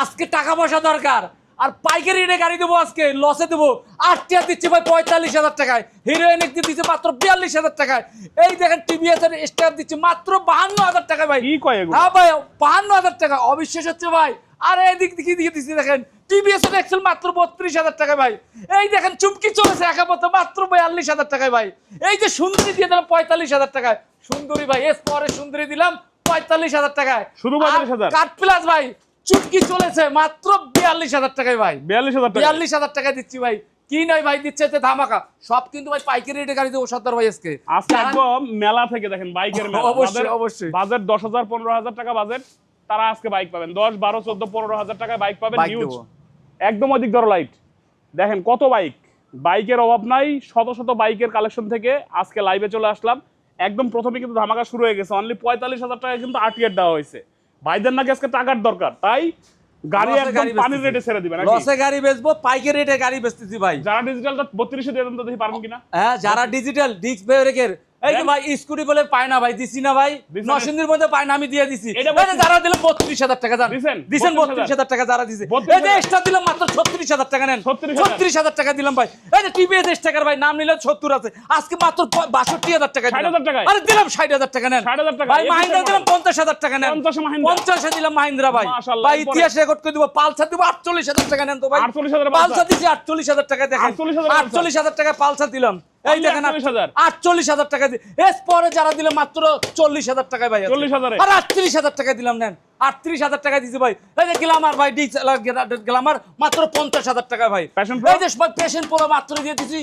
আজকে টাকা পয়সা দরকার। আর পাইকারি রেটে গাড়ি দেবো আজকে লসে দেবো। আট টিয়ার দিচ্ছি ভাই পঁয়তাল্লিশ হাজার টাকায়। হিরোইন একটি দিচ্ছে মাত্র বিয়াল্লিশ হাজার টাকায়। এই দেখেন টিভিএস এর স্টার দিচ্ছে মাত্র বাহান্ন হাজার টাকায় ভাই। হ্যাঁ ভাই বাহান্ন হাজার টাকা। অবিশ্বাস হচ্ছে ভাই। আর এদিক দিকে দিকে দিচ্ছি দেখেন। টিভিএস এর এক্সেল মাত্র বত্রিশ হাজার টাকায় ভাই। এই দেখেন চুমকি চলেছে একাপত মাত্র বিয়াল্লিশ হাজার টাকায় ভাই। এই যে সুন্দরী দিয়ে দিলাম পঁয়তাল্লিশ হাজার টাকায়। সুন্দরী ভাই এস পরে সুন্দরী দিলাম পঁয়তাল্লিশ হাজার টাকায়। শুধু 45,000 কাট প্লাস ভাই। চুটকি চলেছে মাত্র বিয়াল্লিশ হাজার টাকায় ভাই। বিয়াল্লিশ হাজার বিয়াল্লিশ হাজার টাকা দিচ্ছি ভাই। কি নয় ভাই দিচ্ছে ধামাকা। সব কিন্তু ভাই পাইকারি রেটে গাড়ি দেবো সত্তর ভাই আজকে। আজকে একদম মেলা থেকে দেখেন বাইকের মেলা। অবশ্যই, অবশ্যই। বাজেট দশ হাজার পনেরো হাজার টাকা বাজেট। তারা আজকে বাইক পাবেন। দশ বারো চোদ্দ পনেরো হাজার টাকায় বাইক পাবেন হিউজ একদম অধিক ধরো লাইট দেখেন কত বাইক। বাইকের অভাব নাই শত শত বাইকের কালেকশন থেকে আজকে লাইভে চলে আসলাম। একদম প্রথমে কিন্তু ধামাকা শুরু হয়ে গেছে। অনলি পঁয়তাল্লিশ হাজার টাকায় কিন্তু আরটিআর দেওয়া হয়েছে। ভাইদের নাকি আজকে টাকার দরকার তাই গাড়ি একদম গাড়ি পানির রেটে ছেড়ে দিবেন লসে গাড়ি বেচবো পাইকারি রেটে গাড়ি বেচতেছি ভাই। যারা ডিজিটালটা বত্রিশে দিয়ে দেন তো দেখি পারব কিনা? হ্যাঁ যারা ডিজিটাল ডিস্ক ব্রেকের এই যে ভাই স্কুটি বলে পায় না ভাই দিছি না ভাই। নরসিংদীর মধ্যে পায় না আমি দিয়ে দিছি। এটা এই যে যারা দিল বত্রিশ হাজার টাকা জান দিছেন? দিছেন 32,000 বত্রিশ হাজার টাকা যারা দিছে। এই যে এক্সট্রা দিলাম মাত্র ছত্রিশ হাজার টাকা নেন। ছত্রিশ হাজার। টাকা দিলাম ভাই। এই যে টিভিএস এস টাকার ভাই নাম নিলে সত্তর আছে। আজকে মাত্র বাষট্টি হাজার টাকা দিলাম। 60,000 টাকায়? আরে দিলাম ষাট হাজার টাকা নেন। ভাই মাহিন্দ্রা দিলাম পঞ্চাশ হাজার টাকা নেন। পঞ্চাশে দিলাম মাহিন্দ্রা ভাই। ভাই এরপরে? ইতিহাস রেকর্ড করে দিব পালসার দিব আটচল্লিশ হাজার টাকা নেন তো ভাই। 48,000 পালসার। পালসার আটচল্লিশ হাজার টাকা দেখেন। আটচল্লিশ হাজার টাকা পালসার দিলাম। এই দেখেন আটচল্লিশ হাজার টাকা দি এস পরে যারা দিলে মাত্র চল্লিশ হাজার টাকায় ভাই চল্লিশ হাজার। আর আটত্রিশ হাজার টাকা দিলাম নেন। আটত্রিশ হাজার টাকা দিছি ভাই। এই যে গ্লামার ভাই ডি গ্লামার মাত্র পঞ্চাশ হাজার টাকা ভাই? এই যে পেশেন্ট পুরো মাত্র দিয়ে দিছি।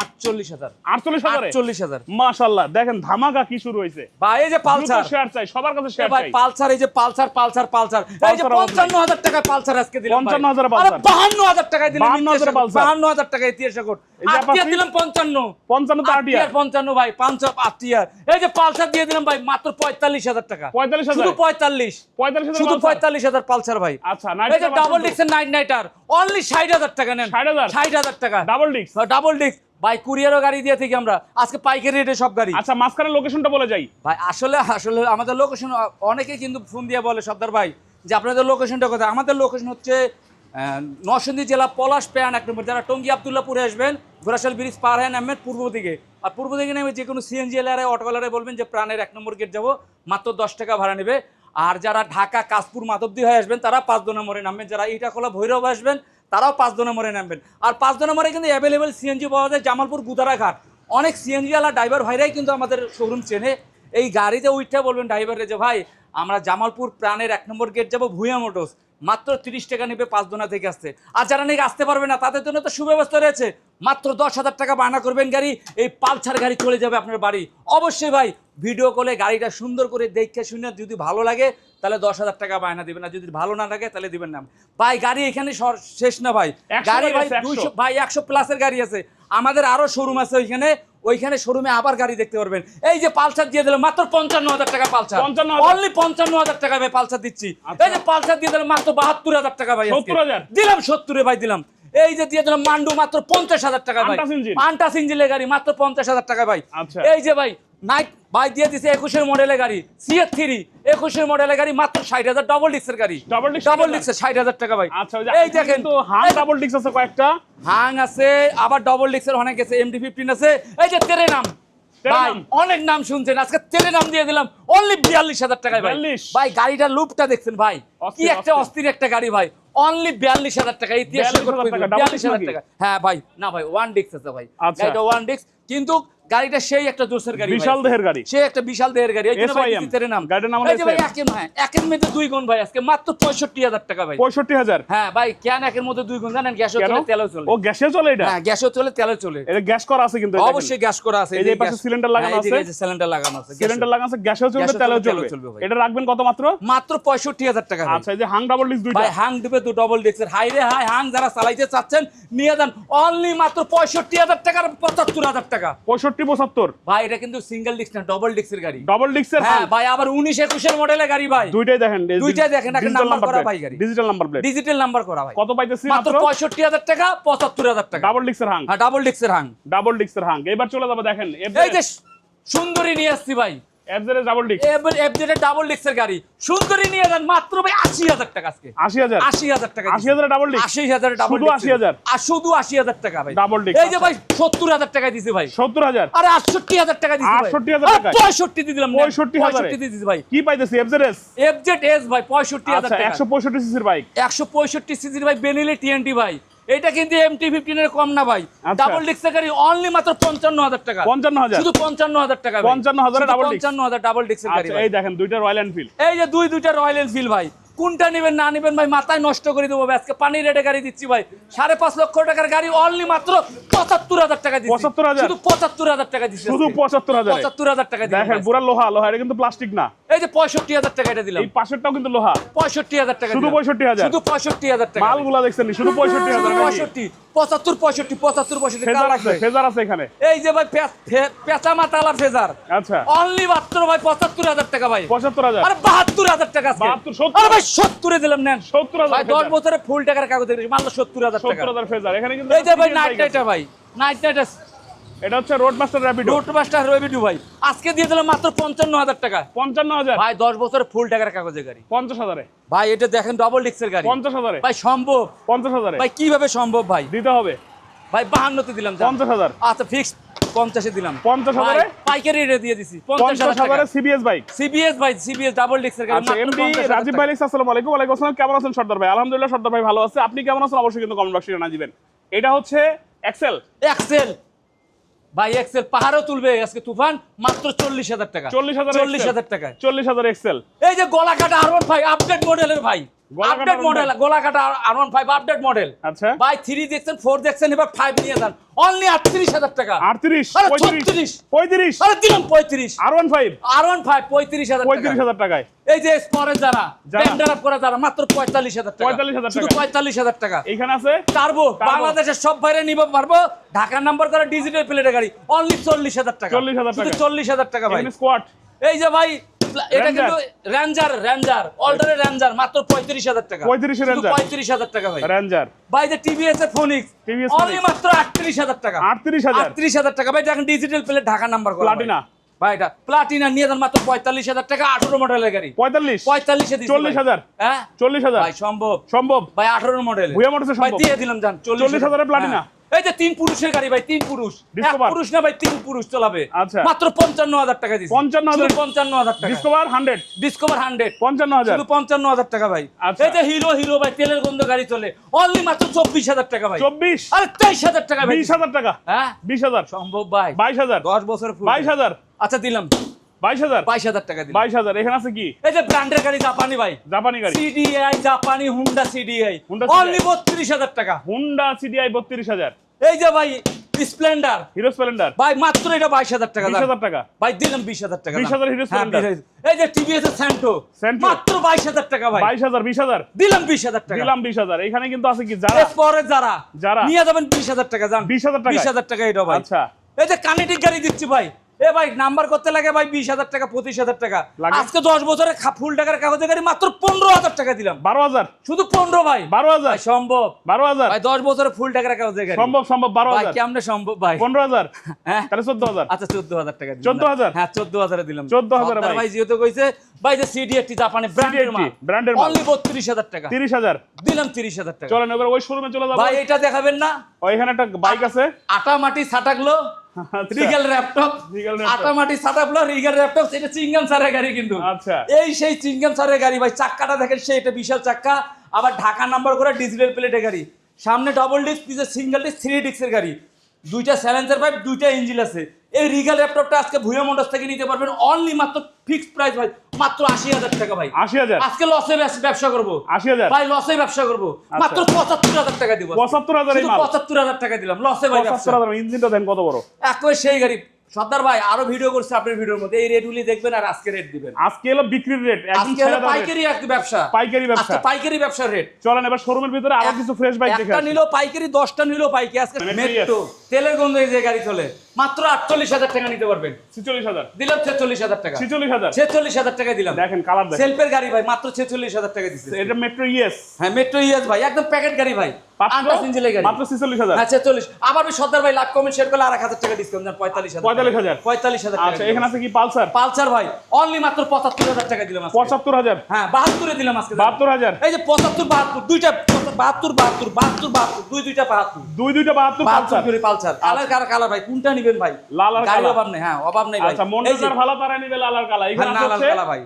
আটচল্লিশ হাজার। আটচল্লিশ হাজারে? আটচল্লিশ হাজার। মাশাল্লাহ দেখেন ধামাকা কি শুরু হয়েছে। ভাই এই যে পালসার। শেয়ার চাই সবার কাছে শেয়ার চাই। পালসার এই যে পালসার পালসার পালসার। এই যে পঞ্চান্ন হাজার টাকা পালসার আজকে দিলাম 55,000 এ পালসার। বাহান্ন হাজার টাকায় দিলাম 52,000 এ পালসার। বাহান্ন হাজার টাকায় ইতিহাস রেকর্ড এই যে আটটিয়ার আপাতত দিলাম পঞ্চান্ন। পঞ্চান্ন তো আটিয়া পঞ্চান্ন ভাই পাঁচ এই যে পালসার দিয়ে দিলাম ভাই মাত্র পঁয়তাল্লিশ হাজার টাকা। 45,000 শুধু পঁয়তাল্লিশ। পঁয়তাল্লিশ হাজার শুধু। পঁয়তাল্লিশ হাজার পালসার ভাই। আচ্ছা এই যে ডাবল ডিক্সের নাইট নাইটার অনলি ষাট হাজার টাকা নেন। ষাট হাজার। টাকা। ডাবল ডিস্ক ডাবল ডিক্স ভাই কুরিয়ারও গাড়ি দিয়ে থাকি আমরা। আজকে পাইকারি রেটে সব গাড়ি। আচ্ছা মাঝখানে লোকেশনটা বলে যাই। ভাই আসলে আসলে আমাদের লোকেশন অনেকেই কিন্তু ফোন দিয়ে বলে সর্দার ভাই যে আপনাদের লোকেশনটা কোথায়? আমাদের লোকেশন হচ্ছে নরসিংদী জেলা পলাশ পেয়ান এক নম্বর যারা টঙ্গী আবদুল্লাপুরে আসবেন ঘোরাশাল ব্রিজ পার হ্যাঁ নামবেন পূর্ব দিকে। আর পূর্ব দিকে নেমে যে কোনো সিএনজি এলারে অটোওয়ালারে বলবেন যে প্রাণের এক নম্বর গেট যাব মাত্র দশ টাকা ভাড়া নেবে। আর যারা ঢাকা কাশপুর মাধবদী হয়ে আসবেন তারা পাঁচ দু নম্বরে নামবেন। যারা ইটাখোলা ভৈরব আসবেন তারাও পাঁচ দোনা মোড়ে নামবেন। আর পাঁচ দোনা মোড়ে কিন্তু অ্যাভেলেবেল সিএনজি পাওয়া যায়, জামালপুর গুদারাঘাট। অনেক সিএনজি ওয়ালা ড্রাইভার ভাইরাই কিন্তু আমাদের শোরুম চেনে। এই গাড়িতে উঠতে বলবেন ড্রাইভারে যে, ভাই, আমরা জামালপুর প্রাণের এক নম্বর গেট যাব ভুয়া মোটরস। মাত্র তিরিশ টাকা নেবে পাঁচ দোনা থেকে আসতে। আর যারা নাকি আসতে পারবে না, তাদের জন্য তো সুব্যবস্থা রয়েছে। মাত্র দশ হাজার টাকা বায়না করবেন গাড়ি, এই পালসার গাড়ি চলে যাবে আপনার বাড়ি। অবশ্যই ভাই ভিডিও কলে গাড়িটা সুন্দর করে দেখে শুনে যদি ভালো লাগে তাহলে দশ হাজার টাকা বায়না দিবেন। আর যদি ভালো না লাগে তাহলে দিবেন না। ভাই গাড়ি এখানে শেষ না ভাই। 100 গাড়ি ভাই আছে, 100 দুইশো ভাই একশো প্লাসের গাড়ি আছে। আমাদের আরও শোরুম আছে ওইখানে। ওইখানে শোরুমে আবার গাড়ি দেখতে পারবেন। এই যে পালসার দিয়ে দিলাম মাত্র পঞ্চান্ন হাজার টাকা পালসার। অনলি পঞ্চান্ন হাজার টাকা ভাই পালসার দিচ্ছি। আচ্ছা। এই যে পালসার দিয়ে দিলাম মাত্র বাহাত্তর হাজার টাকা ভাই দিলাম সত্তরে ভাই দিলাম। এই যে দিয়ে দিলাম মান্ডু মাত্র পঞ্চাশ হাজার টাকা ভাই। আন্টাস। ইঞ্জিনের গাড়ি মাত্র পঞ্চাশ হাজার টাকা ভাই। আচ্ছা। এই যে ভাই নাইট ভাই দিয়ে দিছে একুশের মডেলের গাড়ি সিএর থ্রি একুশের মডেলের গাড়ি মাত্র ষাট হাজার ডবল ডিক্সের গাড়ি। ডবল 60,000 ডিক্সের ষাট হাজার টাকা ভাই। আচ্ছা এই দেখেন। কিন্তু হাং ডাবল ডিস্ক আছে কয়েকটা। হাং আছে আবার ডবল ডিক্সের অনেক আছে এমডি ফিফটিন আছে। এই যে তেরে নাম। ভাই অনেক নাম শুনছেন। আজকে তেরে নাম দিয়ে দিলাম। অনলি বিয়াল্লিশ হাজার টাকায় ভাই। ভাই গাড়িটা লুপটা দেখছেন ভাই। কি একটা অস্থির। একটা গাড়ি ভাই। অনলি বিয়াল্লিশ হাজার টাকা। ইতিহাস 42,000 টাকা, double বিয়াল্লিশ হাজার টাকা। হ্যাঁ ভাই না ভাই ওয়ান ডিক্স আছে ভাই। আচ্ছা। ওয়ান ডিক্স কিন্তু গাড়িটা সেই একটা জোসের গাড়ি বিশাল দেহের গাড়ি। সেই একটা বিশাল দেহের গাড়ি। এইজন্য ভাই দিতের নাম। গাড়ির নাম হলো ভাই একের ভাই একের মধ্যে দুই গুণ ভাই আজকে মাত্র 65000 টাকা ভাই। 65000 হ্যাঁ ভাই কেন একের মধ্যে দুই গুণ? জানেন গ্যাসও চলে তেলও চলে। ও গ্যাসে চলে এটা? হ্যাঁ গ্যাসও চলে তেলও চলে। এটা গ্যাস করা আছে কিন্তু অবশ্যই গ্যাস করা আছে এই যে পাশে সিলিন্ডার হ্যাঁ, লাগানো আছে। এই যে সিলিন্ডার লাগানো আছে সিলিন্ডার লাগানো আছে গ্যাসও চলবে তেলও চলবে এটা রাখবেন কত মাত্র? মাত্র 65000 টাকা আচ্ছা এই যে হাং ডাবল ডিস্ক দুইটা। ভাই হাং দিবে দুটো ডাবল ডিস্কের হাই রে হাই হাং যারা চালাইতে চাচ্ছেন নিয়ে যান। অনলি মাত্র 65000 টাকার 75000 টাকা। 65 একটি পঁচাত্তর। ভাই এটা কিন্তু সিঙ্গেল ডিস্ক না ডবল ডিস্কের গাড়ি। ডবল ডিস্কের হ্যাঁ ভাই আবার উনিশ একুশের মডেলের গাড়ি ভাই। দুইটাই দেখেন দুইটাই দেখেন একটা নাম্বার করা ভাই গাড়ি। Digital number plate digital number করা ভাই। কত পাইতেছি মাত্র 65000 টাকা 75000 টাকা। ডাবল ডিস্কের হাং হ্যাঁ ডাবল ডিস্কের হাং ডাবল ডিস্কের হাং এবার চলে যাব দেখেন এই যে সুন্দরী নিয়ে আসছি ভাই। ডাবল এবার ডাবল ডিক্সের গাড়ি। সুন্দরী নিয়ে যান মাত্র ভাই আশি হাজার টাকা আজকে। টাকা ডাবল শুধু 80,000? আর শুধু টাকা ভাই। এই যে টাকা দিছি ভাই। আরে টাকা দিছি ভাই। 68,000 টাকায়? পঁয়ষট্টি দিয়ে দিলাম পঁয়ষট্টি হাজারে? পঁয়ষট্টি দিয়ে দিছি ভাই। কি পাইতেছি এফজেড এস এফজেড এস ভাই পঁয়ষট্টি হাজার টাকা। একশো পঁয়ষট্টি সিসির বাইক একশো পঁয়ষট্টি সিজির ভাই বেনিলে টিএনটি ভাই। এটা কিন্তু এমটি ফিফটিনের কম না ভাই। আচ্ছা। ডাবল ডিক্সের গাড়ি অনলি মাত্র পঞ্চান্ন হাজার টাকা। পঞ্চান্ন হাজার শুধু পঞ্চান্ন হাজার টাকা ভাই। 55,000 শুধু পঞ্চান্ন হাজার ডাবল ডিক্সের গাড়ি আচ্ছা এই দেখেন দুইটা রয়্যাল এনফিল্ড এই যে দুই দুইটা রয়্যাল এনফিল্ড ভাই। কোনটা নেবেন না নেবেন ভাই মাথায় নষ্ট করে দেবো আজকে পানির রেটে গাড়ি দিচ্ছি ভাই। সাড়ে পাঁচ লক্ষ টাকার গাড়ি অনলি মাত্র পঁচাত্তর হাজার টাকা দিচ্ছি। 75,000? শুধু পঁচাত্তর হাজার টাকা দিচ্ছি শুধু পঁচাত্তর হাজার? পঁচাত্তর হাজার টাকা দেখেন বুড়া পুরা লোহা লোহা এটা কিন্তু প্লাস্টিক না। এই যে পঁয়ষট্টি হাজার টাকা এটা দিলাম। এই পাশেরটাও কিন্তু লোহা। পঁয়ষট্টি হাজার টাকা শুধু পঁয়ষট্টি হাজার। শুধু পঁয়ষট্টি হাজার টাকা। মালগুলা দেখছেন শুধু পঁয়ষট্টি হাজার? পঁয়ষট্টি। পঁচাত্তর পঁয়ষট্টি পঁচাত্তর পঁয়ষট্টি ফেজার আছে লাগবে? ফেজার আছে এখানে। এই যে ভাই পেঁচা মাতালা ফেজার। আচ্ছা। অনলি মাত্র ভাই পঁচাত্তর হাজার টাকা ভাই। পঁচাত্তর হাজার। আরে বাহাত্তর হাজার টাকা আজকে। 72, 70 আরে ভাই সত্তরে দিলাম নেন। সত্তর হাজার দশ বছরে ফুল টাকার কাগজ মাত্র সত্তর হাজার টাকা। সত্তর হাজার ফেজার এখানে কিন্তু এই যে ভাই নাইট নাইটা ভাই। নাইট নাইটা এটা হচ্ছে road master Rapido road master রেভিডিউ ভাই। আজকে দিয়ে দিলাম মাত্র পঞ্চান্ন হাজার টাকা। পঞ্চান্ন হাজার। ভাই দশ বছরে ফুল টাকার কাগজের গাড়ি। পঞ্চাশ হাজারে। ভাই এটা দেখেন ডবল ডিক্সের গাড়ি। পঞ্চাশ হাজারে। ভাই সম্ভব। পঞ্চাশ হাজারে। ভাই কীভাবে সম্ভব ভাই? দিতে হবে। ভাই বাহান্নতে দিলাম। পঞ্চাশ হাজার। আচ্ছা ফিক্স পঞ্চাশে দিলাম। পঞ্চাশ হাজারে? পাইকারি রেটে দিয়ে দিছি। পঞ্চাশ হাজার সিবিএস বাইক সিবিএস ভাই সিবিএস ডাবল ডিক্সের গাড়ি আচ্ছা এমডি রাজীব ভাই আসসালামু আলাইকুম। ওয়ালাইকুম আসসালাম। কেমন আছেন সর্দার ভাই? আলহামদুলিল্লাহ সর্দার ভাই ভালো আছে। আপনি কেমন আছেন? অবশ্যই কিন্তু কমেন্ট বক্সে জানা দিবেন। এটা হচ্ছে এক্সেল এক্সেল ভাই এক্সেল পাহাড়ও তুলবে আজকে তুফান মাত্র চল্লিশ হাজার টাকা। চল্লিশ হাজার চল্লিশ হাজার টাকা। চল্লিশ হাজার এক্সেল এই যে গলা কাটা আর ভাই আপডেট মডেলের ভাই। আপডেট মডেল গলা কাটা R one five update model আচ্ছা। ভাই থ্রি দেখছেন ফোর দেখছেন এবার ফাইভ নিয়ে যান। অনলি আটত্রিশ হাজার টাকা। আটত্রিশ আরে পঁয়ত্রিশ 36 পঁয়ত্রিশ। আরে দিলাম পঁয়ত্রিশ। R one five R one five পঁয়ত্রিশ হাজার পঁয়ত্রিশ হাজার টাকায়। এই যে স্পরে যারা আপ করা যারা মাত্র পঁয়তাল্লিশ হাজার টাকা। 45,000 শুধু পঁয়তাল্লিশ হাজার টাকা। এইখানে আছে? টার্বো বাংলাদেশের সব বাইরে নিব পারব? ঢাকার নাম্বার করা ডিজিটাল প্লেটের গাড়ি। অনলি চল্লিশ হাজার টাকা। 40,000 শুধু টাকা। চল্লিশ হাজার টাকা ভাই। এখানে স্কোয়াড এই যে ভাই এটা কিন্তু র্যাঞ্জার র্যাঞ্জার অল্টারের র্যাঞ্জার মাত্র পঁয়ত্রিশ হাজার টাকা। 35 Ranger। পঁয়ত্রিশ টাকা ভাই। রেঞ্জার ভাই যে টিভিএস এর ফোনিক্স TVS অনলি মাত্র আটত্রিশ হাজার টাকা। আটত্রিশ হাজার। আটত্রিশ হাজার টাকা। ভাই দেখেন ডিজিটাল প্লেট ঢাকা নাম্বার করা প্লাটিনা ভাই। এটা প্লাটিনা নিয়ে যান মাত্র পঁয়তাল্লিশ হাজার টাকা আঠারো মডেলের গাড়ি। পঁয়তাল্লিশ। পঁয়তাল্লিশে দিচ্ছি চল্লিশ ভাই। হাজার। হ্যাঁ? চল্লিশ হাজার। ভাই সম্ভব। সম্ভব। ভাই আঠারো মডেল ভুয়া মোটরসে ভাই দিয়ে দিলাম যান। 40,000 হাজারের Platina? এই যে তিন পুরুষের গাড়ি ভাই তিন পুরুষ। পুরুষ না ভাই তিন পুরুষ চালাবে। আচ্ছা। মাত্র পঞ্চান্ন হাজার টাকা দিচ্ছি 55,000 পঞ্চান্ন হাজার টাকা। ডিসকভার হান্ড্রেড ডিসকভার হান্ড্রেড পঞ্চান্ন হাজার। শুধু পঞ্চান্ন হাজার টাকা ভাই। আচ্ছা। এই যে হিরো হিরো ভাই তেলের গন্ধ গাড়ি চলে। অনলি মাত্র চব্বিশ হাজার টাকা ভাই। চব্বিশ। আরে তেইশ হাজার টাকা ভাই। বিশ হাজার টাকা। হ্যাঁ? বিশ হাজার। সম্ভব ভাই। বাইশ হাজার। দশ বছর বাইশ হাজার। আচ্ছা দিলাম। বাইশ হাজার? বাইশ হাজার টাকা বাইশ হাজার। এখানে আছে কি? এই যে ব্র্যান্ডের গাড়ি জাপানি ভাই। জাপানি গাড়ি। সিডিআই জাপানি হুন্ডা সিডিআই অনলি বত্রিশ হাজার টাকা। হুন্ডা সিডিআই বত্রিশ হাজার। এই যে ভাই স্প্লেন্ডার হিরো স্প্লেন্ডার ভাই মাত্র এটা বাইশ হাজার টাকা বিশ হাজার টাকা। ভাই দিলাম বিশ হাজার টাকা 20,000 দাম। Hero হ্যাঁ। 20,000 এই যে টিভিএস এর স্যান্টো। মাত্র বাইশ হাজার টাকা ভাই। বাইশ হাজার বিশ হাজার। দিলাম বিশ হাজার টাকা। দিলাম বিশ হাজার। এখানে কিন্তু আছে কি? যারা এরপরে যারা। যারা। নিয়ে যাবেন বিশ হাজার টাকা যান 20,000 টাকায়? বিশ হাজার টাকা এটা ভাই। আচ্ছা। এই যে কানেটিক গাড়ি দিচ্ছি ভাই। এ ভাই নাম্বার করতে লাগে ভাই বিশ হাজার টাকা পঁচিশ হাজার টাকা। আজকে দশ বছরে ফুল টাকার কাগজের গাড়ি মাত্র পনেরো হাজার টাকা দিলাম। বারো হাজার। শুধু পনেরো ভাই। বারো হাজার। সম্ভব। বারো হাজার। ভাই দশ বছরে ফুল টাকার কাগজের গাড়ি। সম্ভব সম্ভব বারো হাজার। কেমনে সম্ভব ভাই? পনেরো হাজার। হ্যাঁ? তাহলে চোদ্দ হাজার। আচ্ছা চোদ্দ হাজার টাকা দিলাম। 14,000? হ্যাঁ চোদ্দ হাজারে দিলাম। চোদ্দ হাজার ভাই। ভাই যেহেতু কইছে ভাই যে সিডি একটি জাপানি ব্র্যান্ডের মাল। brand-এর মাল। অনলি বত্রিশ হাজার টাকা। তিরিশ হাজার। দিলাম তিরিশ হাজার টাকা। চলেন এবার ওই শোরুমে চলে যাব। ভাই এটা দেখাবেন না। ওইখানে একটা বাইক আছে। আটা মাটি আচ্ছা। রিগেল ল্যাপটপ আটামাটি সাটাগুলো রিগেল ল্যাপটপ সেটা চিঙ্গাম সারের গাড়ি কিন্তু। আচ্ছা। এই সেই চিঙ্গাম স্যারের গাড়ি ভাই চাক্কাটা দেখেন সেই এটা বিশাল চাক্কা আবার ঢাকা নাম্বার করে ডিজিটাল প্লেটের গাড়ি। সামনে ডবল ডিস্ক পিছে সিঙ্গেল ডিস্ক থ্রি ডিস্কের গাড়ি। দুইটা স্যালেন্সার পাইপ দুইটা ইঞ্জিন আছে। এই রিগাল ল্যাপটপটা আজকে ভুয়া মোটরস থেকে নিতে পারবেন। অনলি মাত্র ফিক্সড প্রাইস ভাই। মাত্র আশি হাজার টাকা ভাই। আশি হাজার? আজকে লসে ব্যবসা করব। আশি হাজার? ভাই লসে ব্যবসা করব। মাত্র পঁচাত্তর হাজার টাকা দিব পঁচাত্তর হাজার পঁচাত্তর হাজার টাকা দিলাম। লসে ভাই পঁচাত্তর হাজার ইঞ্জিনটা দেন কত বড়। একই সেই গাড়ি। সর্দার ভাই আরও ভিডিও করছে আপনার ভিডিওর মধ্যে। এই রেটগুলি দেখবেন আর আজকে রেট দিবেন। আজকে এলো বিক্রির রেট আজকে হলো। পাইকারি একটা ব্যবসা। পাইকারি ব্যবসা। আজকে পাইকারি ব্যবসার রেট চলেন এবার শোরুমের ভিতরে আরও কিছু ফ্রেশ বাইক দেখে একটা নিলো পাইকারি দশটা নিলো পাইকারি। আজকে মেট্রো তেলের গন্ধ এই যে গাড়ি চলে। মাত্র আটচল্লিশ হাজার টাকা নিতে পারবেন। ছিচল্লিশ হাজার। দিলাম ছেচল্লিশ হাজার টাকা। ছিচল্লিশ হাজার। ছেচল্লিশ হাজার টাকা দিলাম। দেখেন কালার সেলফের গাড়ি ভাই মাত্র ছেচল্লিশ হাজার টাকা দিচ্ছে। এটা মেট্রো ইএস হ্যাঁ মেট্রো ইএস ভাই একদম প্যাকেট গাড়ি ভাই। আন্দাজ ইঞ্জিনের গাড়ি। মাত্র ছিচল্লিশ হাজার। হ্যাঁ ছেচল্লিশ। আবার আমি সর্দার ভাই লাখ কমেন্ট শেয়ার করলে আর এক হাজার টাকা ডিসকাউন্ট দেন পঁয়তাল্লিশ হাজার পঁয়তাল্লিশ হাজার। পঁয়তাল্লিশ হাজার আচ্ছা এখানে আছে কি পালসার? পালসার ভাই অনলি মাত্র পঁচাত্তর হাজার টাকা দিলাম পঁচাত্তর হাজার। হ্যাঁ বাহাত্তরে দিলাম আজকে। বাহাত্তর হাজার। এই যে পঁচাত্তর বাহাত্তর দুইটা বাহাত্তর বাহাত্তর বাহাত্তর বাহাত্তর দুই দুইটা বাহাত্তর। দুই দুইটা বাহাত্তর বাহাত্তর পালসার। করে কালার কালার কালার ভাই কোনটা নিবেন ভাই। লাল আর কালা। অভাব নেই হ্যাঁ অভাব নেই ভাই। আচ্ছা ভালো তারা নিবে লাল আর কালা। এখানে হ্যাঁ, লাল কালা ভাই।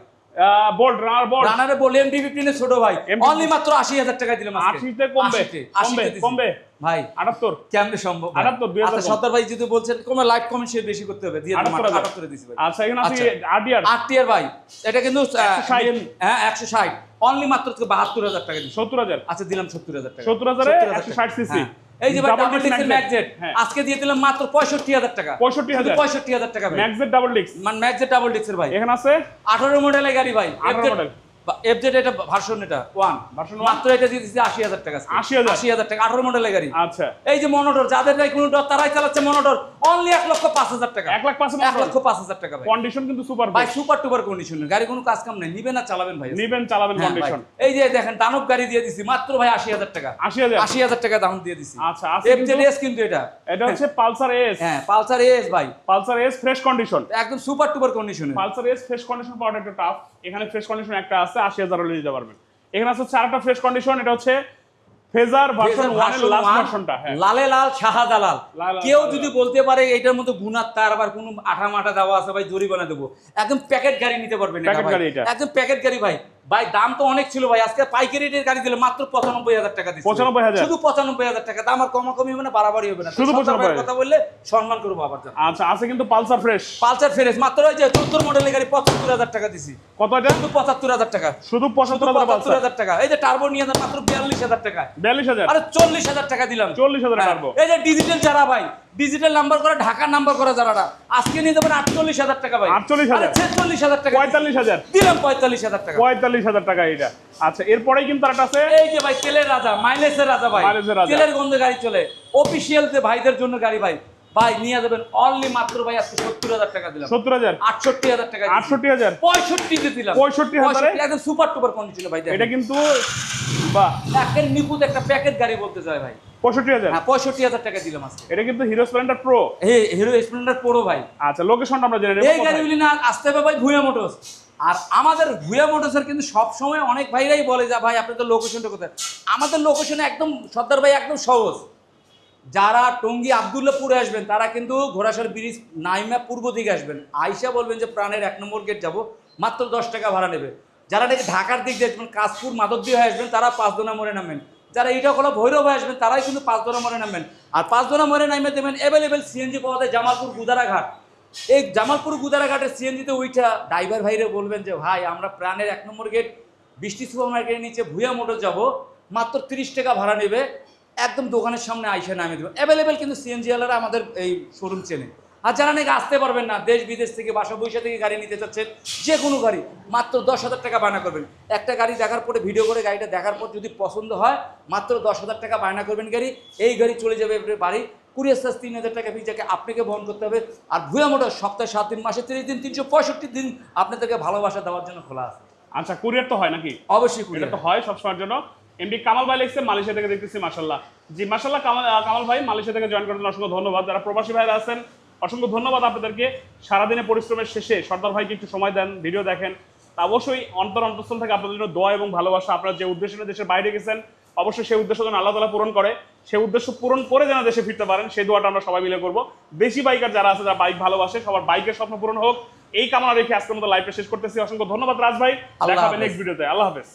বোল্ড রানার বোল্ড রানারে এমডি ছোট ভাই। অনলি মাত্র আশি হাজার টাকা দিলাম আজকে। 80 তে, কমবে 80 তে দিছি। কমবে। ভাই আটাত্তর। কেমনে সম্ভব 78, 2000 আচ্ছা। ভাই যদি বলছেন কমে লাইভ কমেন্ট শেয়ার বেশি করতে হবে দিয়ে দিলাম আটাত্তর দিছি ভাই। আচ্ছা এখানে আছে আচ্ছা। ভাই এটা কিন্তু 160 হ্যাঁ একশো ষাট। অনলি মাত্র বাহাত্তর হাজার টাকা দিচ্ছি সত্তর হাজার। আচ্ছা দিলাম সত্তর হাজার টাকা। 70,000 এ 160 cc হ্যাঁ। এই যে ভাই ডাবল ডিক্সের ম্যাগজেট। আজকে দিয়ে দিলাম মাত্র পঁয়ষট্টি হাজার টাকা। 65,000 পঁয়ষট্টি হাজার টাকা ভাই। ম্যাক্সের ডাবল ডিক্স মানে ম্যাগজেট ডাবল ডিক্সের ভাই। এখানে আছে? আঠারো মডেলের গাড়ি ভাই। 18 model। এফজেড এটা ভার্সন এটা ওয়ান Version মাত্র এটা দিয়ে দিচ্ছি আশি হাজার টাকা 80,000 আশি হাজার? টাকা আঠারো মডেলের গাড়ি আচ্ছা। এই যে মনোটর যাদের নাই কোনো ডর তারাই চালাচ্ছে মনোটর অনলি এক লক্ষ পাঁচ হাজার টাকা। এক লাখ পাঁচ এক লক্ষ পাঁচ হাজার টাকা কন্ডিশন কিন্তু সুপার ভাই সুপার টুপার কন্ডিশনের গাড়ি কোনো কাজ কাম নাই নিবেন না চালাবেন ভাই। নিবেন চালাবেন হ্যাঁ, কন্ডিশন এই যে দেখেন দানব গাড়ি দিয়ে দিছি মাত্র ভাই আশি হাজার টাকা। আশি হাজার। আশি হাজার টাকা দাম দিয়ে দিছি। আচ্ছা এফজেড কিন্তু- এস কিন্তু এটা। এটা হচ্ছে পালসার এস হ্যাঁ পালসার এস ভাই। পালসার এস ফ্রেশ কন্ডিশন একদম সুপার টুপার কন্ডিশনে পালসার এস ফ্রেশ কন্ডিশন পাওয়াটা একটু টাফ এখানে ফ্রেশ কন্ডিশন একটা আছে। আশি হাজার হলে দিতে পারবেন। এখানে আছে চারটা ফ্রেশ কন্ডিশন এটা হচ্ছে ফেজার ভার্সন লাস্ট ভার্সনটা হ্যাঁ। লালে লাল শাহাদালাল লাল, কেউ যদি বলতে পারে এটার মধ্যে গুণার তার আবার কোনো আঠা মাঠা দেওয়া আছে ভাই জরিমানা দেবো। একদম প্যাকেট গাড়ি নিতে পারবেন প্যাকেট Packet ভাই। একদম প্যাকেট গাড়ি ভাই। ভাই দাম তো অনেক ছিল ভাই আজকে পাইকারি রেটের গাড়ি দিলে মাত্র পঁচানব্বই হাজার টাকা দিচ্ছে। 95,000 শুধু পঁচানব্বই হাজার টাকা দাম আর কমাকমি হবে না বাড়াবাড়ি হবে না। শুধু তো সরকার 95,000 কথা বললে সম্মান করব আবার আচ্ছা আছে কিন্তু পালসার ফ্রেশ। পালসার ফেরেস মাত্র ওই যে চোদ্দ মডেলের গাড়ি পঁচাত্তর হাজার টাকা দিছি। কত এটা? শুধু পঁচাত্তর হাজার টাকা। শুধু পঁচাত্তর হাজার পঁচাত্তর হাজার টাকা। এই যে টার্বো নিয়ে মাত্র বিয়াল্লিশ হাজার টাকা। বিয়াল্লিশ হাজার? আরে চল্লিশ হাজার টাকা দিলাম। 40,000 হ্যাঁ, টার্বো। এই যে ডিজিটাল যারা ভাই ডিজিটাল নাম্বার করা ঢাকার নাম্বার করা যারা আজকে নিয়ে যাবেন আটচল্লিশ হাজার টাকা ভাই। 48,000 ছেচল্লিশ হাজার টাকা। পঁয়তাল্লিশ হাজার। দিলাম পঁয়তাল্লিশ হাজার টাকা। পঁয়তাল্লিশ হাজার টাকা এটা আচ্ছা এরপরেই কিন্তু আছে। এই যে ভাই তেলের রাজা মাইলেজের রাজা ভাই। মাইলেজের রাজা। তেলের গন্ধে গাড়ি চলে। অফিসিয়াল যে ভাইদের জন্য গাড়ি ভাই ভাই নিয়ে যাবেন অনলি মাত্র ভাই আজকে সত্তর হাজার টাকা দিলাম। সত্তর হাজার? আটষট্টি হাজার টাকা আটষট্টি হাজার? পঁয়ষট্টিতে দিলাম। 65,000 এ? একদম সুপার টুপার কন্ডিশনে ভাই এটা কিন্তু বাহ। একের নিখুঁত একটা প্যাকেট গাড়ি বলতে যায় ভাই। পঁয়ষট্টি হাজার? হ্যাঁ পঁয়ষট্টি হাজার টাকা দিলাম আজকে। এটা কিন্তু Hero Splendor pro Hero Splendor পুরো ভাই। আচ্ছা লোকেশনটা আমরা জেনে নেব এই গাড়িগুলি না আসতে হবে ভাই ভুয়া মোটরস আর আমাদের ভুয়া মোটরসের কিন্তু সব সময় অনেক ভাইরাই বলে যে, ভাই, আপনাদের লোকেশনটা কোথায়? আমাদের লোকেশনে একদম সর্দার ভাই একদম সহজ। যারা টঙ্গী আবদুল্লাপুরে আসবেন, তারা কিন্তু ঘোড়াশাল ব্রিজ নাইমা পূর্ব দিকে আসবেন। আইসা বলবেন যে, প্রাণের এক নম্বর গেট যাব। মাত্র দশ টাকা ভাড়া নেবে। যারা নাকি ঢাকার দিক দিয়ে আসবেন কাশপুর মাদক দিয়ে হয়ে আসবেন, তারা পাঁচদোনা মোড়ে নামেন। যারা এইটা হলো ভৈরব হয়ে আসবেন, তারাই কিন্তু পাঁচদোনা মোড়ে নামবেন আর পাঁচদোনা মোড়ে নামে দেবেন অ্যাভেলেবেল সিএনজি পাওয়া যায় জামালপুর গুদারাঘাট এই জামালপুর গুদারাঘাটের সিএনজিতে ওইটা ড্রাইভার ভাইরে বলবেন যে, ভাই, আমরা প্রাণের এক নম্বর গেট বৃষ্টি সুপার মার্কেটের নিচে ভুয়া মোটর যাব, মাত্র তিরিশ টাকা ভাড়া নেবে, একদম দোকানের সামনে আইসা নামিয়ে দেবে। অ্যাভেলেবেল কিন্তু সিএনজি ওয়ালারা আমাদের এই শোরুম চেনে। আর যারা নাকি আসতে পারবেন না, দেশ বিদেশ থেকে, বাসা বৈশা থেকে গাড়ি নিতে চাচ্ছেন, যে কোনো গাড়ি, মাত্র দশ হাজার টাকা বায়না করবেন। একটা গাড়ি দেখার পরে ভিডিও করে গাড়িটা দেখার পর যদি পছন্দ হয়, মাত্র দশ হাজার টাকা বায়না করবেন গাড়ি। এই গাড়ি চলে যাবে বাড়ি। কুড়িয়ার চার্জ তিন হাজার টাকা ফিজাকে আপনাকে বহন করতে হবে। আর ভুয়া মোটর সপ্তাহে সাত দিন মাসে তিরিশ দিন তিনশো পঁয়ষট্টি দিন আপনাদেরকে ভালোবাসা দেওয়ার জন্য খোলা আছে। আচ্ছা কুরিয়ার তো হয় নাকি? অবশ্যই কুরিয়ার তো হয় সবসময়ের জন্য। এমডি কামাল ভাই লিখছে মালয়েশিয়া থেকে দেখতেছি মাশাল্লাহ জি মাশাল্লাহ কামাল কামাল ভাই মালয়েশিয়া থেকে জয়েন করার জন্য অসংখ্য ধন্যবাদ। যারা প্রবাসী ভাইরা আছেন অসংখ্য ধন্যবাদ আপনাদেরকে। সারাদিনে পরিশ্রমের শেষে সর্দার ভাইকে একটু সময় দেন ভিডিও দেখেন। তা অবশ্যই অন্তর অন্তঃস্থল থেকে আপনাদের জন্য দোয়া এবং ভালোবাসা। আপনারা যে উদ্দেশ্যে দেশের বাইরে গেছেন অবশ্যই সেই উদ্দেশ্য যেন আল্লাহ তালা পূরণ করে সেই উদ্দেশ্য পূরণ করে যেন দেশে ফিরতে পারেন সেই দোয়াটা আমরা সবাই মিলে করব। বেশি বাইকার যারা আছে যারা বাইক ভালোবাসে সবার বাইকের স্বপ্ন পূরণ হোক। এই কামনা রেখে আজকের মতো লাইভটা শেষ করতেছি। অসংখ্য ধন্যবাদ রাজ ভাই। দেখা হবে নেক্সট ভিডিওতে আল্লাহ হাফেজ।